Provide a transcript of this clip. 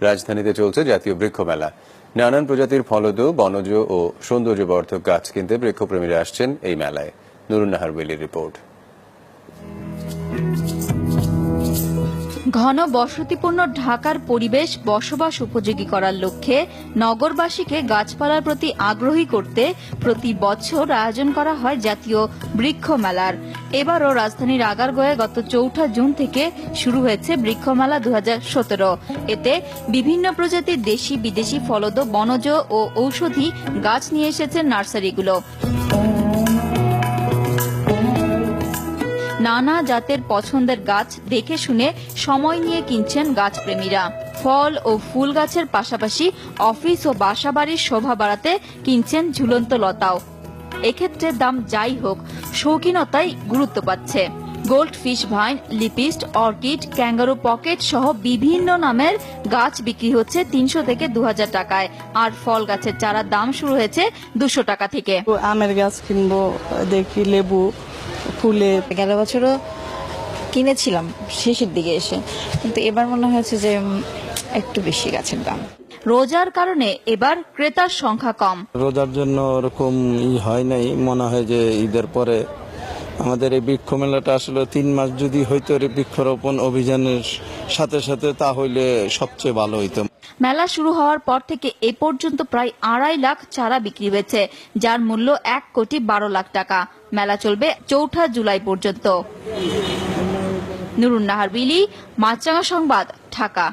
রাজধানীতে চলছে জাতীয় বৃক্ষ মেলা নানান প্রজাতির ফলদ, বনজ ও সৌন্দর্যবর্ধক গাছ কিনতে বৃক্ষপ্রেমীরা আসছেন এই মেলায়। নুরুন্নাহার ওয়েলির রিপোর্ট। ঘন বসতিপূর্ণ ঢাকার পরিবেশ বসবাস উপযোগী করার লক্ষ্যে নগরবাসীকে গাছপালার প্রতি আগ্রহী করতে প্রতি বছর আয়োজন করা হয় জাতীয় বৃক্ষ মেলার এবারও রাজধানীর আগারগোয়ে গত চৌঠা জুন থেকে শুরু হয়েছে বৃক্ষ মেলা দু এতে বিভিন্ন প্রজাতির দেশি, বিদেশি ফলদ, বনজ ও ঔষধি গাছ নিয়ে এসেছে নার্সারিগুলো। নানা জাতের পছন্দের গাছ দেখে শুনে সময় নিয়ে কিনছেন গাছপ্রেমীরা। ফল ও ফুল গাছের পাশাপাশি অফিস ও বাসাবাড়ির শোভা বাড়াতে কিনছেন ঝুলন্ত লতাও। এক্ষেত্রে দাম যাই হোক শৌখিনতাই গুরুত্ব পাচ্ছে। Gold fish vine lipstick orchid kangaroo pocket সহ বিভিন্ন নামের গাছ বিক্রি হচ্ছে তিনশো থেকে দু হাজার টাকায়। আর ফল গাছের চারার দাম শুরু হয়েছে দুশো টাকা থেকে। আমের গাছ কিনবো দেখি লেবু ফুলে। গেল বছরও কিনেছিলাম শেষের দিকে এসে। কিন্তু এবার মনে হয়েছে যে একটু বেশি গাছের দাম। রোজার কারণে এবার ক্রেতার সংখ্যা কম। রোজার জন্য ওরকম ই হয় নাই মনে হয় যে ঈদের পরে আমাদের এই বৃক্ষ মেলাটা আসলে তিন মাস যদি হইতো বৃক্ষরোপণ অভিযানের সাথে সাথে তাহলে সবচেয়ে ভালো হইতো। মেলা শুরু হওয়ার পর থেকে এ পর্যন্ত প্রায় আড়াই লাখ চারা বিক্রি হয়েছে যার মূল্য এক কোটি বারো লাখ টাকা। মেলা চলবে চৌঠা জুলাই পর্যন্ত। নুরুন্নাহার বিলি মাছরাঙা সংবাদ ঢাকা।